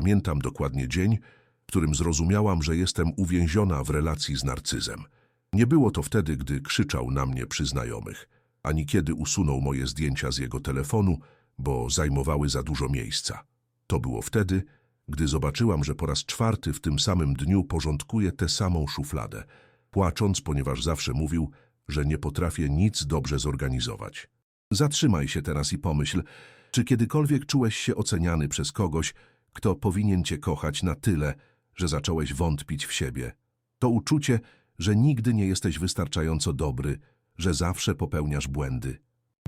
Pamiętam dokładnie dzień, w którym zrozumiałam, że jestem uwięziona w relacji z narcyzem. Nie było to wtedy, gdy krzyczał na mnie przy znajomych, ani kiedy usunął moje zdjęcia z jego telefonu, bo zajmowały za dużo miejsca. To było wtedy, gdy zobaczyłam, że po raz czwarty w tym samym dniu porządkuje tę samą szufladę, płacząc, ponieważ zawsze mówił, że nie potrafię nic dobrze zorganizować. Zatrzymaj się teraz i pomyśl, czy kiedykolwiek czułeś się oceniany przez kogoś, kto powinien cię kochać na tyle, że zacząłeś wątpić w siebie. To uczucie, że nigdy nie jesteś wystarczająco dobry, że zawsze popełniasz błędy.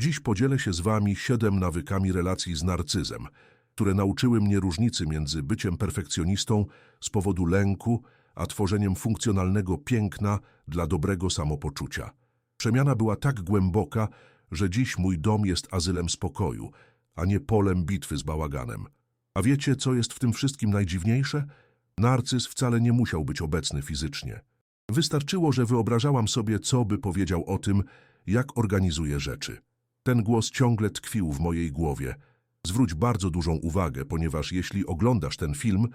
Dziś podzielę się z wami siedem nawykami relacji z narcyzem, które nauczyły mnie różnicy między byciem perfekcjonistą z powodu lęku, a tworzeniem funkcjonalnego piękna dla dobrego samopoczucia. Przemiana była tak głęboka, że dziś mój dom jest azylem spokoju, a nie polem bitwy z bałaganem. A wiecie, co jest w tym wszystkim najdziwniejsze? Narcyz wcale nie musiał być obecny fizycznie. Wystarczyło, że wyobrażałam sobie, co by powiedział o tym, jak organizuje rzeczy. Ten głos ciągle tkwił w mojej głowie. Zwróć bardzo dużą uwagę, ponieważ jeśli oglądasz ten film,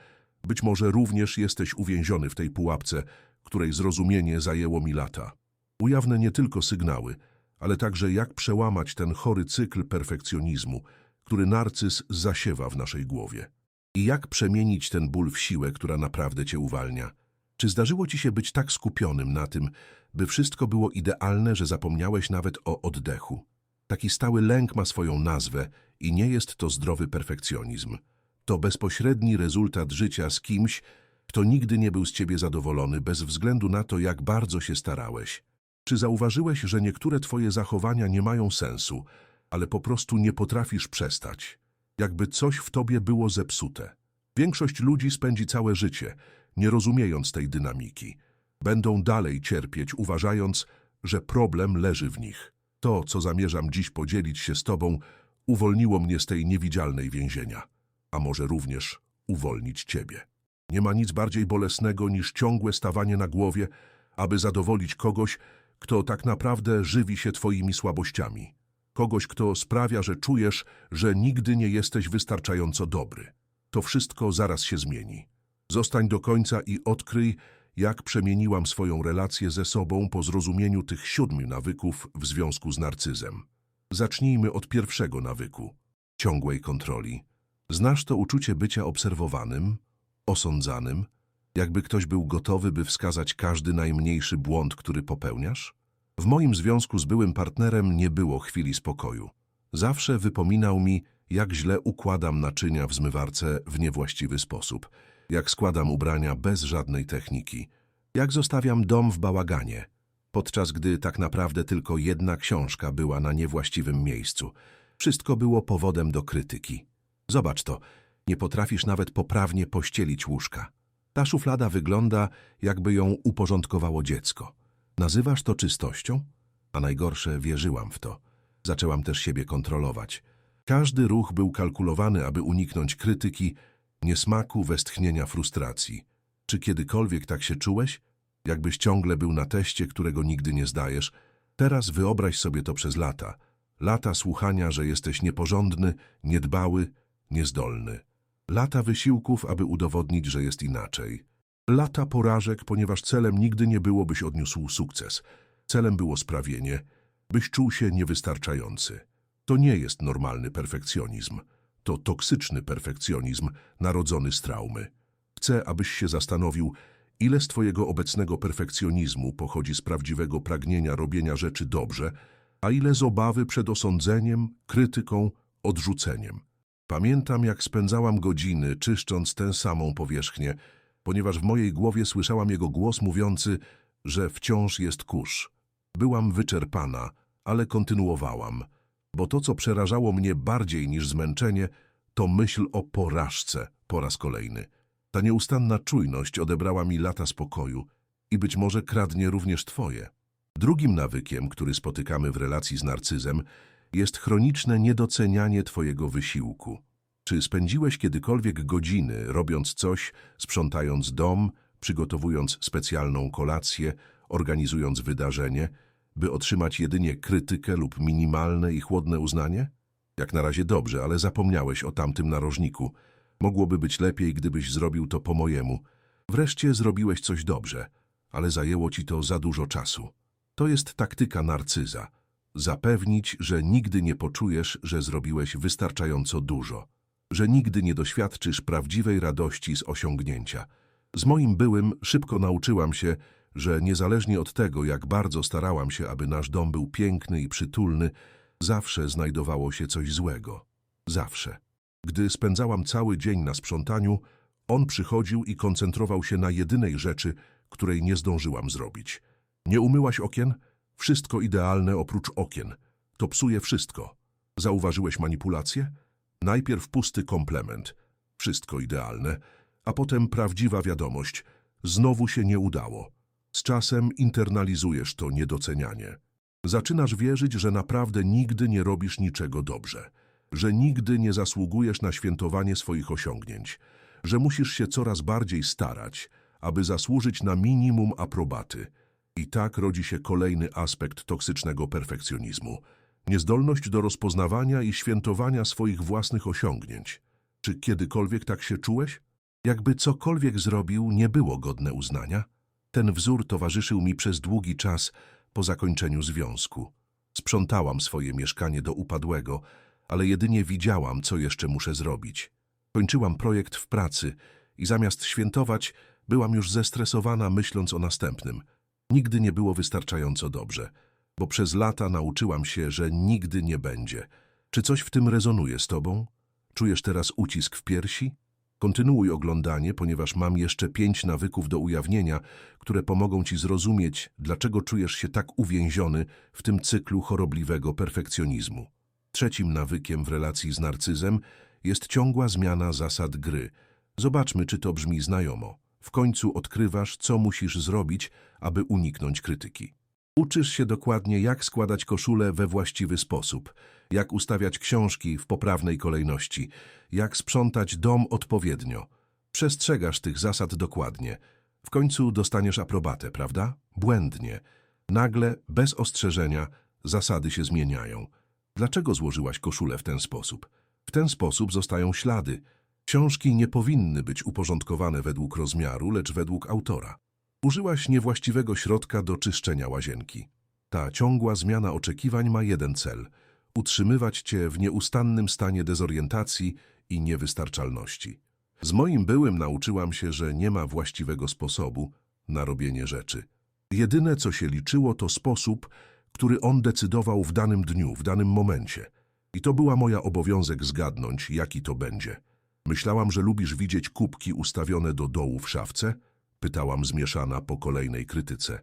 być może również jesteś uwięziony w tej pułapce, której zrozumienie zajęło mi lata. Ujawnię nie tylko sygnały, ale także jak przełamać ten chory cykl perfekcjonizmu, który narcyz zasiewa w naszej głowie. I jak przemienić ten ból w siłę, która naprawdę cię uwalnia. Czy zdarzyło ci się być tak skupionym na tym, by wszystko było idealne, że zapomniałeś nawet o oddechu? Taki stały lęk ma swoją nazwę i nie jest to zdrowy perfekcjonizm. To bezpośredni rezultat życia z kimś, kto nigdy nie był z ciebie zadowolony bez względu na to, jak bardzo się starałeś. Czy zauważyłeś, że niektóre twoje zachowania nie mają sensu, ale po prostu nie potrafisz przestać? Jakby coś w tobie było zepsute. Większość ludzi spędzi całe życie, nie rozumiejąc tej dynamiki. Będą dalej cierpieć, uważając, że problem leży w nich. To, co zamierzam dziś podzielić się z tobą, uwolniło mnie z tej niewidzialnej więzienia, a może również uwolnić ciebie. Nie ma nic bardziej bolesnego niż ciągłe stawanie na głowie, aby zadowolić kogoś, kto tak naprawdę żywi się twoimi słabościami. Kogoś, kto sprawia, że czujesz, że nigdy nie jesteś wystarczająco dobry. To wszystko zaraz się zmieni. Zostań do końca i odkryj, jak przemieniłam swoją relację ze sobą po zrozumieniu tych siedmiu nawyków w związku z narcyzem. Zacznijmy od pierwszego nawyku ciągłej kontroli. Znasz to uczucie bycia obserwowanym, osądzanym, jakby ktoś był gotowy, by wskazać każdy najmniejszy błąd, który popełniasz? W moim związku z byłym partnerem nie było chwili spokoju. Zawsze wypominał mi, jak źle układam naczynia w zmywarce w niewłaściwy sposób, jak składam ubrania bez żadnej techniki, jak zostawiam dom w bałaganie, podczas gdy tak naprawdę tylko jedna książka była na niewłaściwym miejscu. Wszystko było powodem do krytyki. Zobacz to, nie potrafisz nawet poprawnie pościelić łóżka. Ta szuflada wygląda, jakby ją uporządkowało dziecko. Nazywasz to czystością? A najgorsze, wierzyłam w to. Zaczęłam też siebie kontrolować. Każdy ruch był kalkulowany, aby uniknąć krytyki, niesmaku, westchnienia, frustracji. Czy kiedykolwiek tak się czułeś? Jakbyś ciągle był na teście, którego nigdy nie zdajesz. Teraz wyobraź sobie to przez lata. Lata słuchania, że jesteś nieporządny, niedbały, niezdolny. Lata wysiłków, aby udowodnić, że jest inaczej. Lata porażek, ponieważ celem nigdy nie było, byś odniósł sukces. Celem było sprawienie, byś czuł się niewystarczający. To nie jest normalny perfekcjonizm. To toksyczny perfekcjonizm narodzony z traumy. Chcę, abyś się zastanowił, ile z twojego obecnego perfekcjonizmu pochodzi z prawdziwego pragnienia robienia rzeczy dobrze, a ile z obawy przed osądzeniem, krytyką, odrzuceniem. Pamiętam, jak spędzałam godziny czyszcząc tę samą powierzchnię, ponieważ w mojej głowie słyszałam jego głos mówiący, że wciąż jest kurz. Byłam wyczerpana, ale kontynuowałam, bo to, co przerażało mnie bardziej niż zmęczenie, to myśl o porażce po raz kolejny. Ta nieustanna czujność odebrała mi lata spokoju i być może kradnie również twoje. Drugim nawykiem, który spotykamy w relacji z narcyzem, jest chroniczne niedocenianie twojego wysiłku. Czy spędziłeś kiedykolwiek godziny robiąc coś, sprzątając dom, przygotowując specjalną kolację, organizując wydarzenie, by otrzymać jedynie krytykę lub minimalne i chłodne uznanie? Jak na razie dobrze, ale zapomniałeś o tamtym narożniku. Mogłoby być lepiej, gdybyś zrobił to po mojemu. Wreszcie zrobiłeś coś dobrze, ale zajęło ci to za dużo czasu. To jest taktyka narcyza. Zapewnić, że nigdy nie poczujesz, że zrobiłeś wystarczająco dużo. Że nigdy nie doświadczysz prawdziwej radości z osiągnięcia. Z moim byłym szybko nauczyłam się, że niezależnie od tego, jak bardzo starałam się, aby nasz dom był piękny i przytulny, zawsze znajdowało się coś złego. Zawsze. Gdy spędzałam cały dzień na sprzątaniu, on przychodził i koncentrował się na jedynej rzeczy, której nie zdążyłam zrobić. Nie umyłaś okien? Wszystko idealne oprócz okien. To psuje wszystko. Zauważyłeś manipulację? Najpierw pusty komplement. Wszystko idealne. A potem prawdziwa wiadomość. Znowu się nie udało. Z czasem internalizujesz to niedocenianie. Zaczynasz wierzyć, że naprawdę nigdy nie robisz niczego dobrze. Że nigdy nie zasługujesz na świętowanie swoich osiągnięć. Że musisz się coraz bardziej starać, aby zasłużyć na minimum aprobaty. I tak rodzi się kolejny aspekt toksycznego perfekcjonizmu. Niezdolność do rozpoznawania i świętowania swoich własnych osiągnięć. Czy kiedykolwiek tak się czułeś? Jakby cokolwiek zrobił, nie było godne uznania? Ten wzór towarzyszył mi przez długi czas po zakończeniu związku. Sprzątałam swoje mieszkanie do upadłego, ale jedynie widziałam, co jeszcze muszę zrobić. Kończyłam projekt w pracy i zamiast świętować, byłam już zestresowana myśląc o następnym. Nigdy nie było wystarczająco dobrze, bo przez lata nauczyłam się, że nigdy nie będzie. Czy coś w tym rezonuje z tobą? Czujesz teraz ucisk w piersi? Kontynuuj oglądanie, ponieważ mam jeszcze pięć nawyków do ujawnienia, które pomogą ci zrozumieć, dlaczego czujesz się tak uwięziony w tym cyklu chorobliwego perfekcjonizmu. Trzecim nawykiem w relacji z narcyzem jest ciągła zmiana zasad gry. Zobaczmy, czy to brzmi znajomo. W końcu odkrywasz, co musisz zrobić, aby uniknąć krytyki. Uczysz się dokładnie, jak składać koszulę we właściwy sposób, jak ustawiać książki w poprawnej kolejności, jak sprzątać dom odpowiednio. Przestrzegasz tych zasad dokładnie. W końcu dostaniesz aprobatę, prawda? Błędnie. Nagle, bez ostrzeżenia, zasady się zmieniają. Dlaczego złożyłaś koszulę w ten sposób? W ten sposób zostają ślady. Książki nie powinny być uporządkowane według rozmiaru, lecz według autora. Użyłaś niewłaściwego środka do czyszczenia łazienki. Ta ciągła zmiana oczekiwań ma jeden cel – utrzymywać cię w nieustannym stanie dezorientacji i niewystarczalności. Z moim byłym nauczyłam się, że nie ma właściwego sposobu na robienie rzeczy. Jedyne, co się liczyło, to sposób, który on decydował w danym dniu, w danym momencie. I to była moja obowiązek zgadnąć, jaki to będzie. Myślałam, że lubisz widzieć kubki ustawione do dołu w szafce? Pytałam zmieszana po kolejnej krytyce.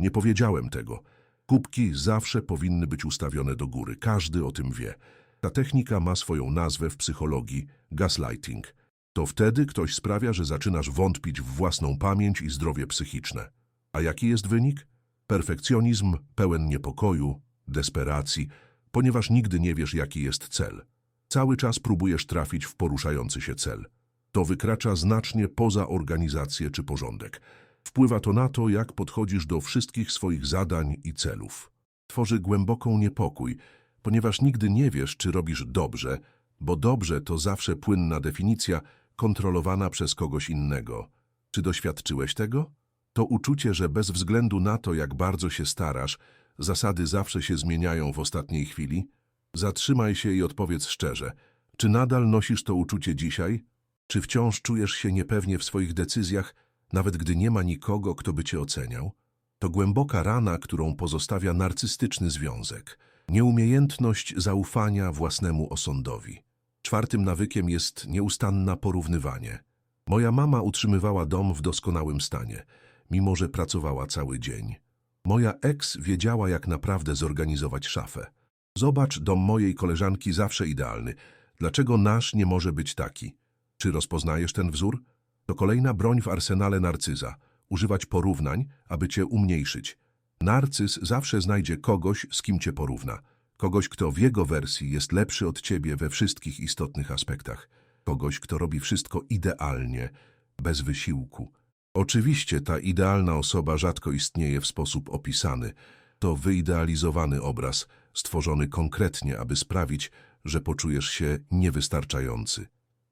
Nie powiedziałem tego. Kubki zawsze powinny być ustawione do góry. Każdy o tym wie. Ta technika ma swoją nazwę w psychologii gaslighting. To wtedy ktoś sprawia, że zaczynasz wątpić w własną pamięć i zdrowie psychiczne. A jaki jest wynik? Perfekcjonizm pełen niepokoju, desperacji, ponieważ nigdy nie wiesz, jaki jest cel. Cały czas próbujesz trafić w poruszający się cel. To wykracza znacznie poza organizację czy porządek. Wpływa to na to, jak podchodzisz do wszystkich swoich zadań i celów. Tworzy głęboką niepokój, ponieważ nigdy nie wiesz, czy robisz dobrze, bo dobrze to zawsze płynna definicja kontrolowana przez kogoś innego. Czy doświadczyłeś tego? To uczucie, że bez względu na to, jak bardzo się starasz, zasady zawsze się zmieniają w ostatniej chwili? Zatrzymaj się i odpowiedz szczerze. Czy nadal nosisz to uczucie dzisiaj? Czy wciąż czujesz się niepewnie w swoich decyzjach, nawet gdy nie ma nikogo, kto by cię oceniał? To głęboka rana, którą pozostawia narcystyczny związek. Nieumiejętność zaufania własnemu osądowi. Czwartym nawykiem jest nieustanna porównywanie. Moja mama utrzymywała dom w doskonałym stanie, mimo że pracowała cały dzień. Moja ex wiedziała, jak naprawdę zorganizować szafę. Zobacz, dom mojej koleżanki zawsze idealny. Dlaczego nasz nie może być taki? Czy rozpoznajesz ten wzór? To kolejna broń w arsenale narcyza. Używać porównań, aby cię umniejszyć. Narcyz zawsze znajdzie kogoś, z kim cię porówna. Kogoś, kto w jego wersji jest lepszy od ciebie we wszystkich istotnych aspektach. Kogoś, kto robi wszystko idealnie, bez wysiłku. Oczywiście ta idealna osoba rzadko istnieje w sposób opisany. To wyidealizowany obraz, stworzony konkretnie, aby sprawić, że poczujesz się niewystarczający.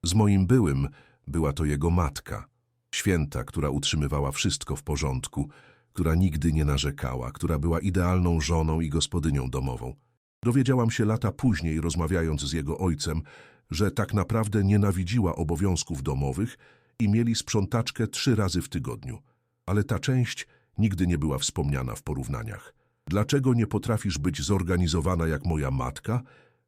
Z moim byłym była to jego matka. Święta, która utrzymywała wszystko w porządku, która nigdy nie narzekała, która była idealną żoną i gospodynią domową. Dowiedziałam się lata później, rozmawiając z jego ojcem, że tak naprawdę nienawidziła obowiązków domowych i mieli sprzątaczkę trzy razy w tygodniu. Ale ta część nigdy nie była wspomniana w porównaniach. Dlaczego nie potrafisz być zorganizowana jak moja matka?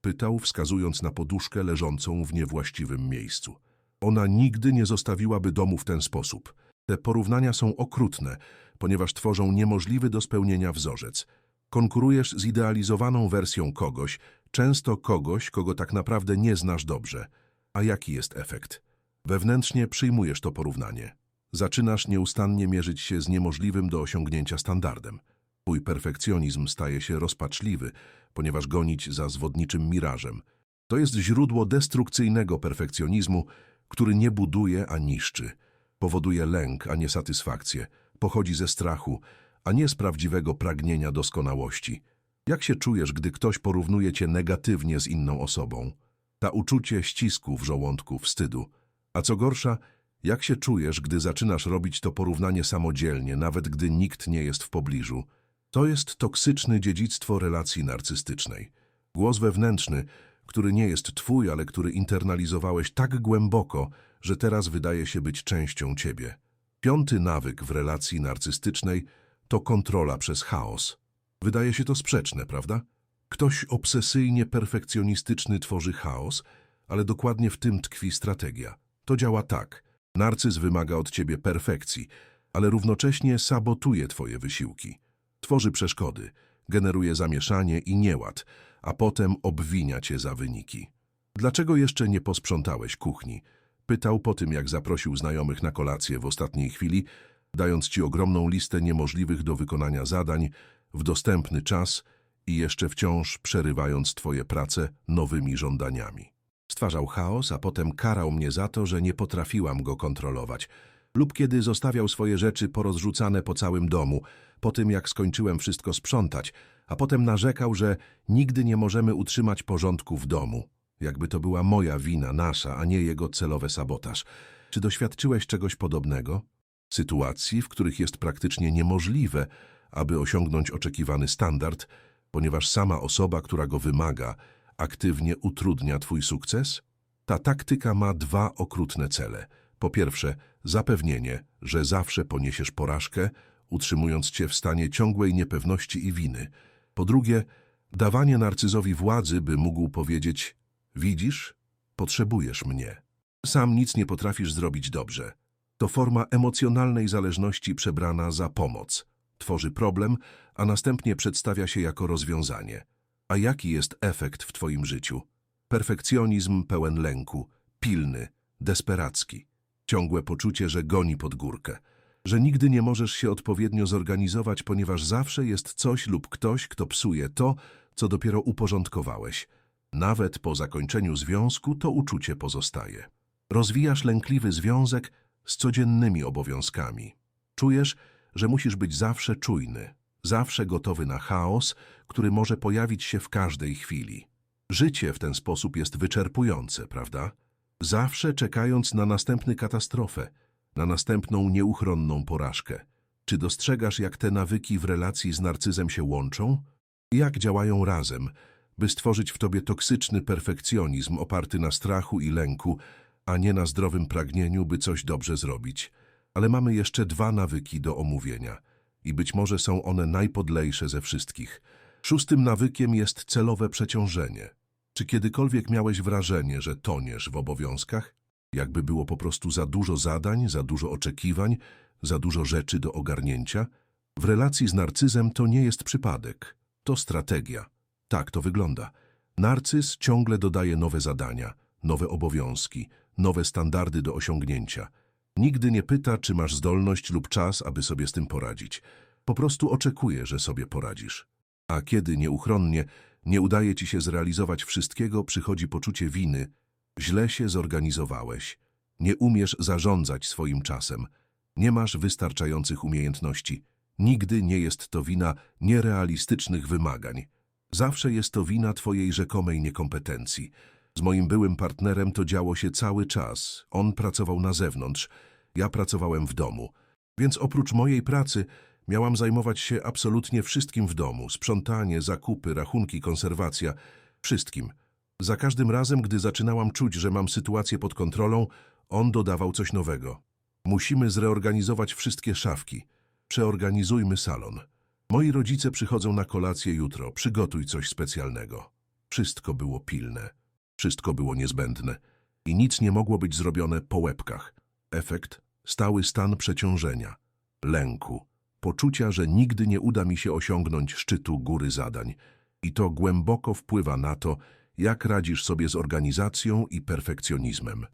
Pytał, wskazując na poduszkę leżącą w niewłaściwym miejscu. Ona nigdy nie zostawiłaby domu w ten sposób. Te porównania są okrutne, ponieważ tworzą niemożliwy do spełnienia wzorzec. Konkurujesz z idealizowaną wersją kogoś, często kogoś, kogo tak naprawdę nie znasz dobrze. A jaki jest efekt? Wewnętrznie przyjmujesz to porównanie. Zaczynasz nieustannie mierzyć się z niemożliwym do osiągnięcia standardem. Twój perfekcjonizm staje się rozpaczliwy, ponieważ gonić za zwodniczym mirażem. To jest źródło destrukcyjnego perfekcjonizmu, który nie buduje, a niszczy. Powoduje lęk, a nie satysfakcję. Pochodzi ze strachu, a nie z prawdziwego pragnienia doskonałości. Jak się czujesz, gdy ktoś porównuje cię negatywnie z inną osobą? Ta uczucie ścisku w żołądku, wstydu. A co gorsza, jak się czujesz, gdy zaczynasz robić to porównanie samodzielnie, nawet gdy nikt nie jest w pobliżu? To jest toksyczne dziedzictwo relacji narcystycznej. Głos wewnętrzny, który nie jest twój, ale który internalizowałeś tak głęboko, że teraz wydaje się być częścią ciebie. Piąty nawyk w relacji narcystycznej to kontrola przez chaos. Wydaje się to sprzeczne, prawda? Ktoś obsesyjnie perfekcjonistyczny tworzy chaos, ale dokładnie w tym tkwi strategia. To działa tak. Narcyz wymaga od ciebie perfekcji, ale równocześnie sabotuje twoje wysiłki. Tworzy przeszkody, generuje zamieszanie i nieład, a potem obwinia cię za wyniki. Dlaczego jeszcze nie posprzątałeś kuchni? Pytał po tym, jak zaprosił znajomych na kolację w ostatniej chwili, dając ci ogromną listę niemożliwych do wykonania zadań w dostępny czas i jeszcze wciąż przerywając twoje prace nowymi żądaniami. Stwarzał chaos, a potem karał mnie za to, że nie potrafiłam go kontrolować, lub kiedy zostawiał swoje rzeczy porozrzucane po całym domu, po tym jak skończyłem wszystko sprzątać, a potem narzekał, że nigdy nie możemy utrzymać porządku w domu. Jakby to była moja wina, nasza, a nie jego celowy sabotaż. Czy doświadczyłeś czegoś podobnego? Sytuacji, w których jest praktycznie niemożliwe, aby osiągnąć oczekiwany standard, ponieważ sama osoba, która go wymaga, aktywnie utrudnia twój sukces? Ta taktyka ma dwa okrutne cele. Po pierwsze, zapewnienie, że zawsze poniesiesz porażkę, utrzymując cię w stanie ciągłej niepewności i winy. Po drugie, dawanie narcyzowi władzy, by mógł powiedzieć: Widzisz, potrzebujesz mnie. Sam nic nie potrafisz zrobić dobrze. To forma emocjonalnej zależności przebrana za pomoc. Tworzy problem, a następnie przedstawia się jako rozwiązanie. A jaki jest efekt w twoim życiu? Perfekcjonizm pełen lęku, pilny, desperacki. Ciągłe poczucie, że goni pod górkę. Że nigdy nie możesz się odpowiednio zorganizować, ponieważ zawsze jest coś lub ktoś, kto psuje to, co dopiero uporządkowałeś. Nawet po zakończeniu związku to uczucie pozostaje. Rozwijasz lękliwy związek z codziennymi obowiązkami. Czujesz, że musisz być zawsze czujny, zawsze gotowy na chaos, który może pojawić się w każdej chwili. Życie w ten sposób jest wyczerpujące, prawda? Zawsze czekając na następny katastrofę, na następną nieuchronną porażkę. Czy dostrzegasz, jak te nawyki w relacji z narcyzem się łączą? Jak działają razem, by stworzyć w tobie toksyczny perfekcjonizm oparty na strachu i lęku, a nie na zdrowym pragnieniu, by coś dobrze zrobić? Ale mamy jeszcze dwa nawyki do omówienia i być może są one najpodlejsze ze wszystkich. Szóstym nawykiem jest celowe przeciążenie. Czy kiedykolwiek miałeś wrażenie, że toniesz w obowiązkach? Jakby było po prostu za dużo zadań, za dużo oczekiwań, za dużo rzeczy do ogarnięcia? W relacji z narcyzem to nie jest przypadek, to strategia. Tak to wygląda. Narcyz ciągle dodaje nowe zadania, nowe obowiązki, nowe standardy do osiągnięcia. Nigdy nie pyta, czy masz zdolność lub czas, aby sobie z tym poradzić. Po prostu oczekuje, że sobie poradzisz. A kiedy nieuchronnie nie udaje ci się zrealizować wszystkiego, przychodzi poczucie winy. Źle się zorganizowałeś. Nie umiesz zarządzać swoim czasem. Nie masz wystarczających umiejętności. Nigdy nie jest to wina nierealistycznych wymagań. Zawsze jest to wina twojej rzekomej niekompetencji. Z moim byłym partnerem to działo się cały czas. On pracował na zewnątrz, ja pracowałem w domu. Więc oprócz mojej pracy miałam zajmować się absolutnie wszystkim w domu. Sprzątanie, zakupy, rachunki, konserwacja. Wszystkim. Za każdym razem, gdy zaczynałam czuć, że mam sytuację pod kontrolą, on dodawał coś nowego. Musimy zreorganizować wszystkie szafki. Przeorganizujmy salon. Moi rodzice przychodzą na kolację jutro. Przygotuj coś specjalnego. Wszystko było pilne. Wszystko było niezbędne. I nic nie mogło być zrobione po łebkach. Efekt? Stały stan przeciążenia, lęku, poczucia, że nigdy nie uda mi się osiągnąć szczytu góry zadań. I to głęboko wpływa na to, jak radzisz sobie z organizacją i perfekcjonizmem.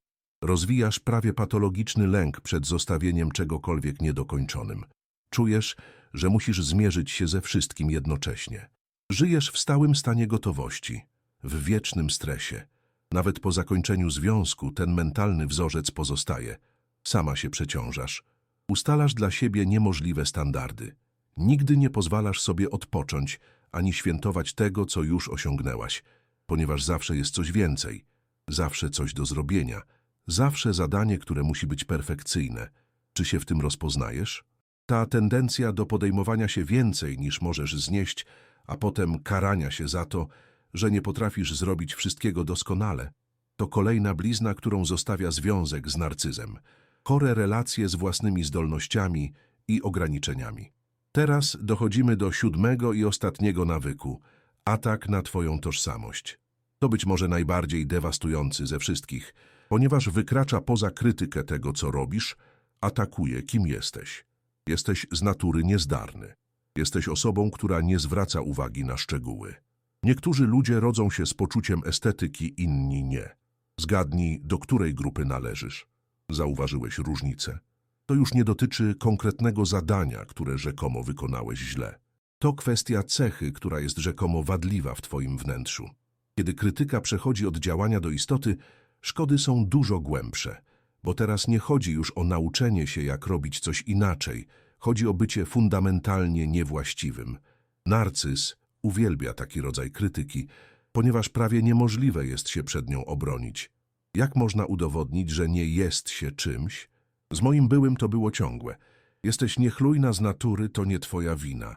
Rozwijasz prawie patologiczny lęk przed zostawieniem czegokolwiek niedokończonym. Czujesz, że musisz zmierzyć się ze wszystkim jednocześnie. Żyjesz w stałym stanie gotowości, w wiecznym stresie. Nawet po zakończeniu związku ten mentalny wzorzec pozostaje. Sama się przeciążasz. Ustalasz dla siebie niemożliwe standardy. Nigdy nie pozwalasz sobie odpocząć, ani świętować tego, co już osiągnęłaś, ponieważ zawsze jest coś więcej, zawsze coś do zrobienia, zawsze zadanie, które musi być perfekcyjne. Czy się w tym rozpoznajesz? Ta tendencja do podejmowania się więcej niż możesz znieść, a potem karania się za to, że nie potrafisz zrobić wszystkiego doskonale, to kolejna blizna, którą zostawia związek z narcyzem. Chore relacje z własnymi zdolnościami i ograniczeniami. Teraz dochodzimy do siódmego i ostatniego nawyku atak na Twoją tożsamość. To być może najbardziej dewastujący ze wszystkich, ponieważ wykracza poza krytykę tego, co robisz, atakuje, kim jesteś. Jesteś z natury niezdarny. Jesteś osobą, która nie zwraca uwagi na szczegóły. Niektórzy ludzie rodzą się z poczuciem estetyki, inni nie. Zgadnij, do której grupy należysz. Zauważyłeś różnicę. To już nie dotyczy konkretnego zadania, które rzekomo wykonałeś źle. To kwestia cechy, która jest rzekomo wadliwa w Twoim wnętrzu. Kiedy krytyka przechodzi od działania do istoty, szkody są dużo głębsze, bo teraz nie chodzi już o nauczenie się, jak robić coś inaczej, chodzi o bycie fundamentalnie niewłaściwym. Narcyz uwielbia taki rodzaj krytyki, ponieważ prawie niemożliwe jest się przed nią obronić. Jak można udowodnić, że nie jest się czymś? Z moim byłym to było ciągłe. Jesteś niechlujna z natury, to nie twoja wina.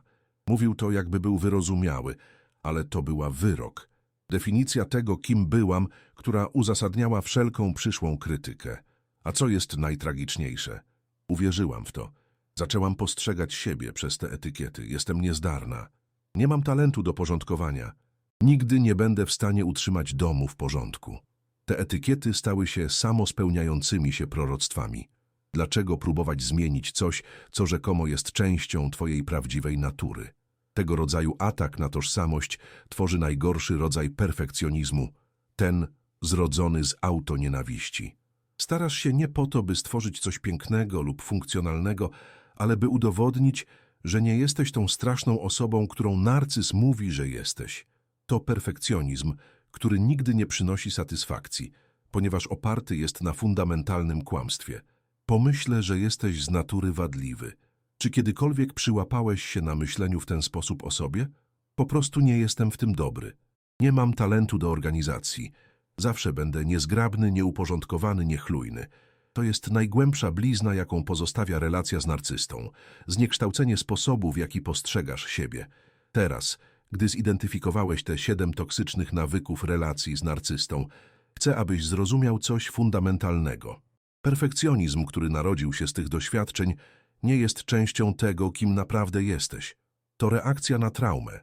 Mówił to, jakby był wyrozumiały, ale to była wyrok. Definicja tego, kim byłam, która uzasadniała wszelką przyszłą krytykę. A co jest najtragiczniejsze? Uwierzyłam w to. Zaczęłam postrzegać siebie przez te etykiety. Jestem niezdarna. Nie mam talentu do porządkowania. Nigdy nie będę w stanie utrzymać domu w porządku. Te etykiety stały się samospełniającymi się proroctwami. Dlaczego próbować zmienić coś, co rzekomo jest częścią twojej prawdziwej natury? Tego rodzaju atak na tożsamość tworzy najgorszy rodzaj perfekcjonizmu, ten zrodzony z autonienawiści. Starasz się nie po to, by stworzyć coś pięknego lub funkcjonalnego, ale by udowodnić, że nie jesteś tą straszną osobą, którą narcyz mówi, że jesteś. To perfekcjonizm, który nigdy nie przynosi satysfakcji, ponieważ oparty jest na fundamentalnym kłamstwie. Pomyślę, że jesteś z natury wadliwy. Czy kiedykolwiek przyłapałeś się na myśleniu w ten sposób o sobie? Po prostu nie jestem w tym dobry. Nie mam talentu do organizacji. Zawsze będę niezgrabny, nieuporządkowany, niechlujny. To jest najgłębsza blizna, jaką pozostawia relacja z narcystą. Zniekształcenie sposobu, w jaki postrzegasz siebie. Teraz, gdy zidentyfikowałeś te siedem toksycznych nawyków relacji z narcystą, chcę, abyś zrozumiał coś fundamentalnego. Perfekcjonizm, który narodził się z tych doświadczeń, nie jest częścią tego, kim naprawdę jesteś. To reakcja na traumę.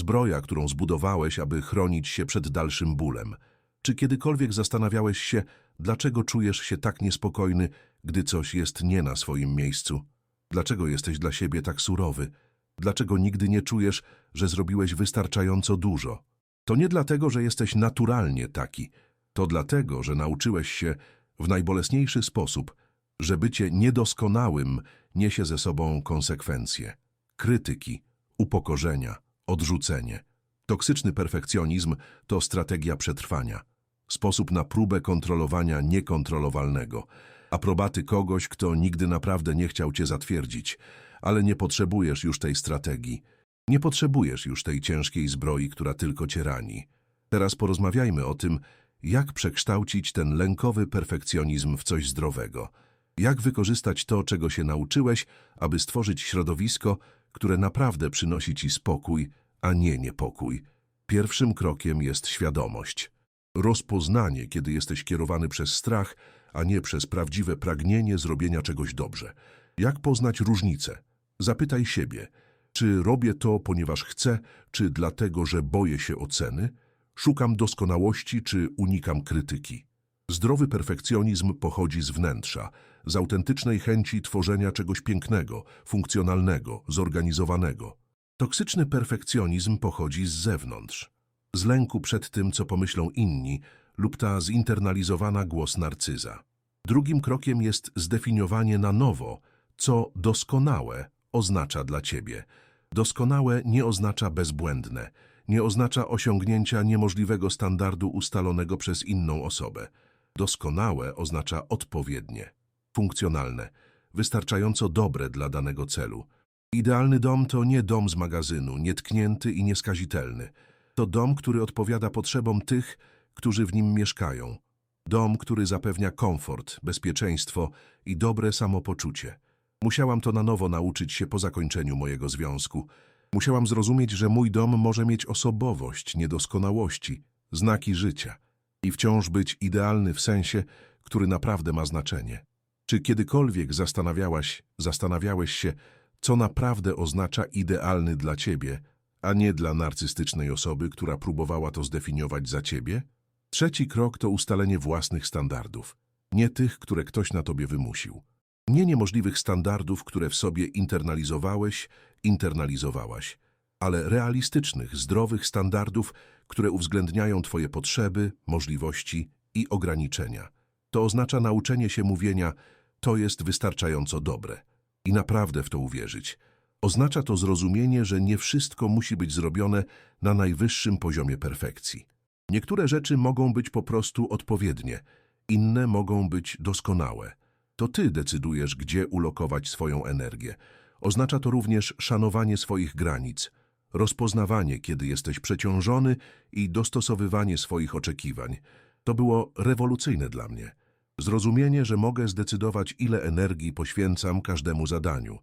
Zbroja, którą zbudowałeś, aby chronić się przed dalszym bólem. Czy kiedykolwiek zastanawiałeś się, dlaczego czujesz się tak niespokojny, gdy coś jest nie na swoim miejscu? Dlaczego jesteś dla siebie tak surowy? Dlaczego nigdy nie czujesz, że zrobiłeś wystarczająco dużo? To nie dlatego, że jesteś naturalnie taki. To dlatego, że nauczyłeś się w najbolesniejszy sposób, że bycie niedoskonałym niesie ze sobą konsekwencje. Krytyki, upokorzenia, odrzucenie. Toksyczny perfekcjonizm to strategia przetrwania. Sposób na próbę kontrolowania niekontrolowalnego. Aprobaty kogoś, kto nigdy naprawdę nie chciał cię zatwierdzić, ale nie potrzebujesz już tej strategii. Nie potrzebujesz już tej ciężkiej zbroi, która tylko cię rani. Teraz porozmawiajmy o tym, jak przekształcić ten lękowy perfekcjonizm w coś zdrowego. Jak wykorzystać to, czego się nauczyłeś, aby stworzyć środowisko, które naprawdę przynosi ci spokój, a nie niepokój. Pierwszym krokiem jest świadomość. Rozpoznanie, kiedy jesteś kierowany przez strach, a nie przez prawdziwe pragnienie zrobienia czegoś dobrze. Jak poznać różnicę? Zapytaj siebie, czy robię to, ponieważ chcę, czy dlatego, że boję się oceny? Szukam doskonałości, czy unikam krytyki? Zdrowy perfekcjonizm pochodzi z wnętrza, z autentycznej chęci tworzenia czegoś pięknego, funkcjonalnego, zorganizowanego. Toksyczny perfekcjonizm pochodzi z zewnątrz, z lęku przed tym, co pomyślą inni, lub ta zinternalizowana głos narcyza. Drugim krokiem jest zdefiniowanie na nowo, co doskonałe oznacza dla ciebie. Doskonałe nie oznacza bezbłędne, nie oznacza osiągnięcia niemożliwego standardu ustalonego przez inną osobę. Doskonałe oznacza odpowiednie, funkcjonalne, wystarczająco dobre dla danego celu. Idealny dom to nie dom z magazynu, nietknięty i nieskazitelny. To dom, który odpowiada potrzebom tych, którzy w nim mieszkają. Dom, który zapewnia komfort, bezpieczeństwo i dobre samopoczucie. Musiałam to na nowo nauczyć się po zakończeniu mojego związku. Musiałam zrozumieć, że mój dom może mieć osobowość, niedoskonałości, znaki życia i wciąż być idealny w sensie, który naprawdę ma znaczenie. Czy kiedykolwiek zastanawiałaś, zastanawiałeś się, co naprawdę oznacza idealny dla ciebie, a nie dla narcystycznej osoby, która próbowała to zdefiniować za ciebie? Trzeci krok to ustalenie własnych standardów, nie tych, które ktoś na tobie wymusił. Nie niemożliwych standardów, które w sobie internalizowałeś, internalizowałaś, ale realistycznych, zdrowych standardów, które uwzględniają twoje potrzeby, możliwości i ograniczenia. To oznacza nauczenie się mówienia to jest wystarczająco dobre i naprawdę w to uwierzyć. Oznacza to zrozumienie, że nie wszystko musi być zrobione na najwyższym poziomie perfekcji. Niektóre rzeczy mogą być po prostu odpowiednie, inne mogą być doskonałe. To ty decydujesz, gdzie ulokować swoją energię. Oznacza to również szanowanie swoich granic, rozpoznawanie, kiedy jesteś przeciążony i dostosowywanie swoich oczekiwań. To było rewolucyjne dla mnie. Zrozumienie, że mogę zdecydować, ile energii poświęcam każdemu zadaniu,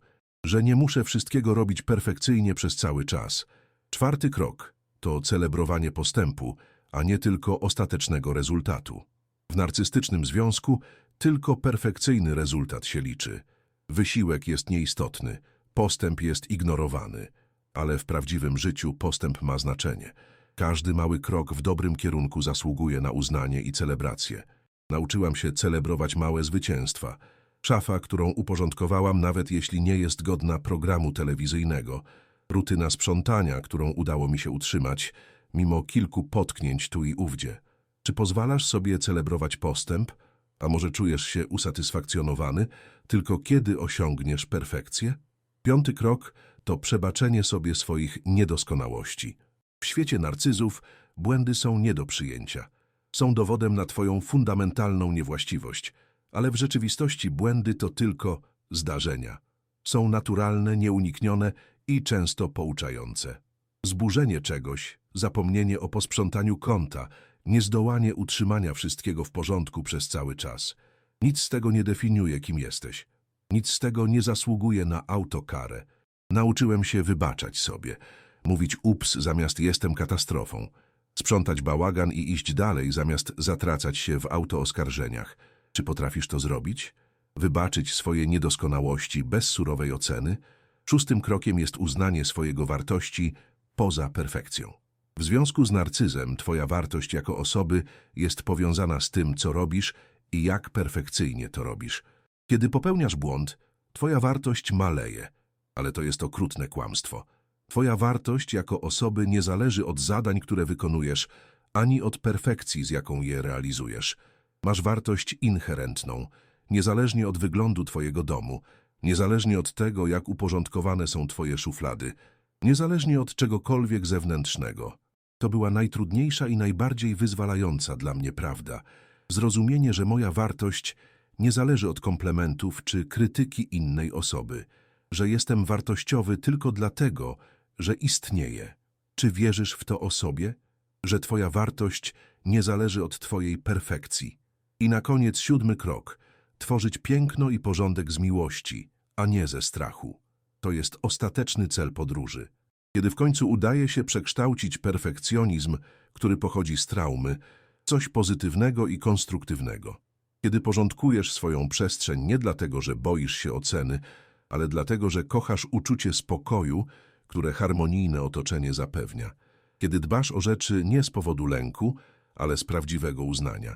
że nie muszę wszystkiego robić perfekcyjnie przez cały czas. Czwarty krok to celebrowanie postępu, a nie tylko ostatecznego rezultatu. W narcystycznym związku tylko perfekcyjny rezultat się liczy. Wysiłek jest nieistotny, postęp jest ignorowany, ale w prawdziwym życiu postęp ma znaczenie. Każdy mały krok w dobrym kierunku zasługuje na uznanie i celebrację. Nauczyłam się celebrować małe zwycięstwa. Szafa, którą uporządkowałam, nawet jeśli nie jest godna programu telewizyjnego. Rutyna sprzątania, którą udało mi się utrzymać, mimo kilku potknięć tu i ówdzie. Czy pozwalasz sobie celebrować postęp? A może czujesz się usatysfakcjonowany tylko kiedy osiągniesz perfekcję? Piąty krok to przebaczenie sobie swoich niedoskonałości. W świecie narcyzów błędy są nie do przyjęcia. Są dowodem na twoją fundamentalną niewłaściwość, ale w rzeczywistości błędy to tylko zdarzenia. Są naturalne, nieuniknione i często pouczające. Zburzenie czegoś, zapomnienie o posprzątaniu konta, niezdołanie utrzymania wszystkiego w porządku przez cały czas. Nic z tego nie definiuje, kim jesteś. Nic z tego nie zasługuje na autokarę. Nauczyłem się wybaczać sobie, mówić ups zamiast jestem katastrofą, sprzątać bałagan i iść dalej zamiast zatracać się w autooskarżeniach. Czy potrafisz to zrobić? Wybaczyć swoje niedoskonałości bez surowej oceny? Szóstym krokiem jest uznanie swojego wartości poza perfekcją. W związku z narcyzem twoja wartość jako osoby jest powiązana z tym, co robisz i jak perfekcyjnie to robisz. Kiedy popełniasz błąd, twoja wartość maleje, ale to jest okrutne kłamstwo. Twoja wartość jako osoby nie zależy od zadań, które wykonujesz, ani od perfekcji, z jaką je realizujesz. Masz wartość inherentną, niezależnie od wyglądu twojego domu, niezależnie od tego, jak uporządkowane są twoje szuflady, niezależnie od czegokolwiek zewnętrznego. To była najtrudniejsza i najbardziej wyzwalająca dla mnie prawda. Zrozumienie, że moja wartość nie zależy od komplementów czy krytyki innej osoby, że jestem wartościowy tylko dlatego, że istnieję. Czy wierzysz w to o sobie? Że twoja wartość nie zależy od twojej perfekcji. I na koniec siódmy krok. Tworzyć piękno i porządek z miłości, a nie ze strachu. To jest ostateczny cel podróży. Kiedy w końcu udaje się przekształcić perfekcjonizm, który pochodzi z traumy, coś pozytywnego i konstruktywnego. Kiedy porządkujesz swoją przestrzeń nie dlatego, że boisz się oceny, ale dlatego, że kochasz uczucie spokoju, które harmonijne otoczenie zapewnia. Kiedy dbasz o rzeczy nie z powodu lęku, ale z prawdziwego uznania.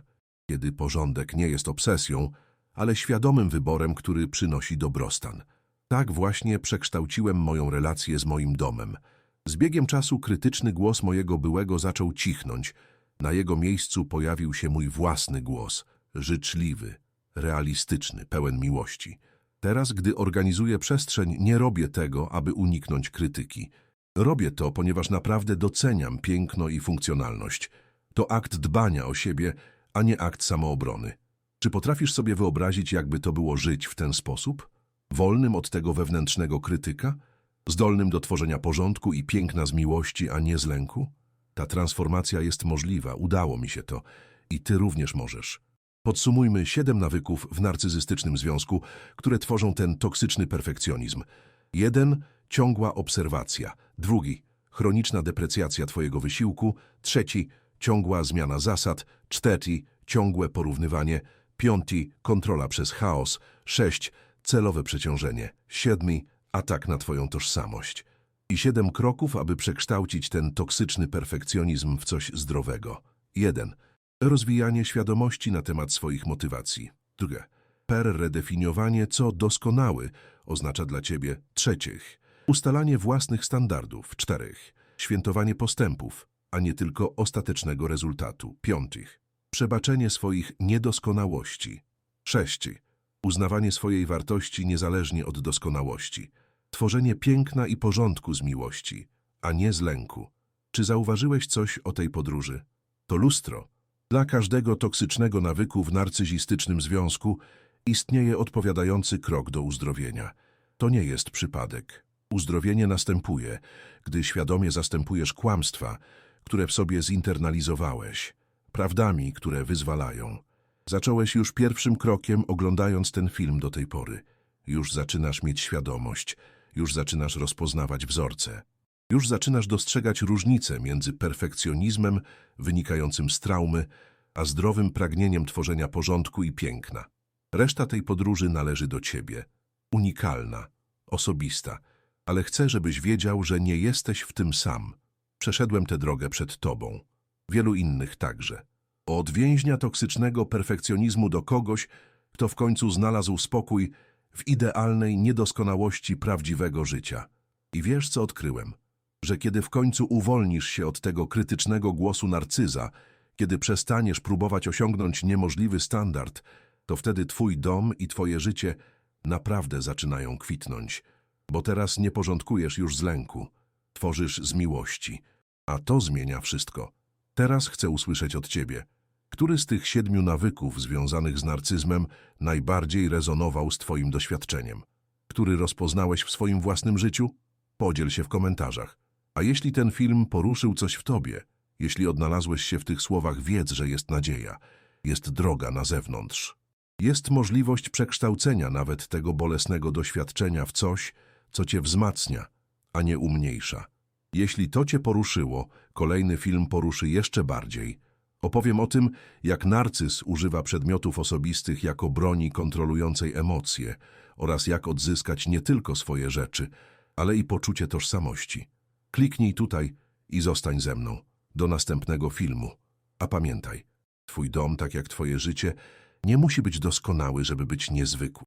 Kiedy porządek nie jest obsesją, ale świadomym wyborem, który przynosi dobrostan. Tak właśnie przekształciłem moją relację z moim domem. Z biegiem czasu krytyczny głos mojego byłego zaczął cichnąć. Na jego miejscu pojawił się mój własny głos, życzliwy, realistyczny, pełen miłości. Teraz, gdy organizuję przestrzeń, nie robię tego, aby uniknąć krytyki. Robię to, ponieważ naprawdę doceniam piękno i funkcjonalność. To akt dbania o siebie, a nie akt samoobrony. Czy potrafisz sobie wyobrazić, jakby to było żyć w ten sposób? Wolnym od tego wewnętrznego krytyka? Zdolnym do tworzenia porządku i piękna z miłości, a nie z lęku? Ta transformacja jest możliwa, udało mi się to. I ty również możesz. Podsumujmy siedem nawyków w narcyzystycznym związku, które tworzą ten toksyczny perfekcjonizm. Jeden ciągła obserwacja. Drugi chroniczna deprecjacja twojego wysiłku. Trzeci ciągła zmiana zasad. Czwarty ciągłe porównywanie. Piąty kontrola przez chaos. Sześć celowe przeciążenie. Siedmi atak na twoją tożsamość. I siedem kroków, aby przekształcić ten toksyczny perfekcjonizm w coś zdrowego. Jeden rozwijanie świadomości na temat swoich motywacji. Drugie, perredefiniowanie, co doskonały oznacza dla ciebie. Trzecich, ustalanie własnych standardów. Czterech, świętowanie postępów, a nie tylko ostatecznego rezultatu. Piątych, przebaczenie swoich niedoskonałości. Sześci, uznawanie swojej wartości niezależnie od doskonałości. Tworzenie piękna i porządku z miłości, a nie z lęku. Czy zauważyłeś coś o tej podróży? To lustro. Dla każdego toksycznego nawyku w narcyzistycznym związku istnieje odpowiadający krok do uzdrowienia. To nie jest przypadek. Uzdrowienie następuje, gdy świadomie zastępujesz kłamstwa, które w sobie zinternalizowałeś, prawdami, które wyzwalają. Zacząłeś już pierwszym krokiem, oglądając ten film do tej pory. Już zaczynasz mieć świadomość, już zaczynasz rozpoznawać wzorce. Już zaczynasz dostrzegać różnicę między perfekcjonizmem wynikającym z traumy, a zdrowym pragnieniem tworzenia porządku i piękna. Reszta tej podróży należy do ciebie. Unikalna, osobista, ale chcę, żebyś wiedział, że nie jesteś w tym sam. Przeszedłem tę drogę przed tobą. Wielu innych także. Od więźnia toksycznego perfekcjonizmu do kogoś, kto w końcu znalazł spokój w idealnej niedoskonałości prawdziwego życia. I wiesz, co odkryłem? Że kiedy w końcu uwolnisz się od tego krytycznego głosu narcyza, kiedy przestaniesz próbować osiągnąć niemożliwy standard, to wtedy twój dom i twoje życie naprawdę zaczynają kwitnąć. Bo teraz nie porządkujesz już z lęku, tworzysz z miłości. A to zmienia wszystko. Teraz chcę usłyszeć od ciebie. Który z tych siedmiu nawyków związanych z narcyzmem najbardziej rezonował z twoim doświadczeniem? Który rozpoznałeś w swoim własnym życiu? Podziel się w komentarzach. A jeśli ten film poruszył coś w tobie, jeśli odnalazłeś się w tych słowach, wiedz, że jest nadzieja, jest droga na zewnątrz. Jest możliwość przekształcenia nawet tego bolesnego doświadczenia w coś, co cię wzmacnia, a nie umniejsza. Jeśli to cię poruszyło, kolejny film poruszy jeszcze bardziej. Opowiem o tym, jak narcyz używa przedmiotów osobistych jako broni kontrolującej emocje oraz jak odzyskać nie tylko swoje rzeczy, ale i poczucie tożsamości. Kliknij tutaj i zostań ze mną do następnego filmu. A pamiętaj, twój dom, tak jak twoje życie, nie musi być doskonały, żeby być niezwykły.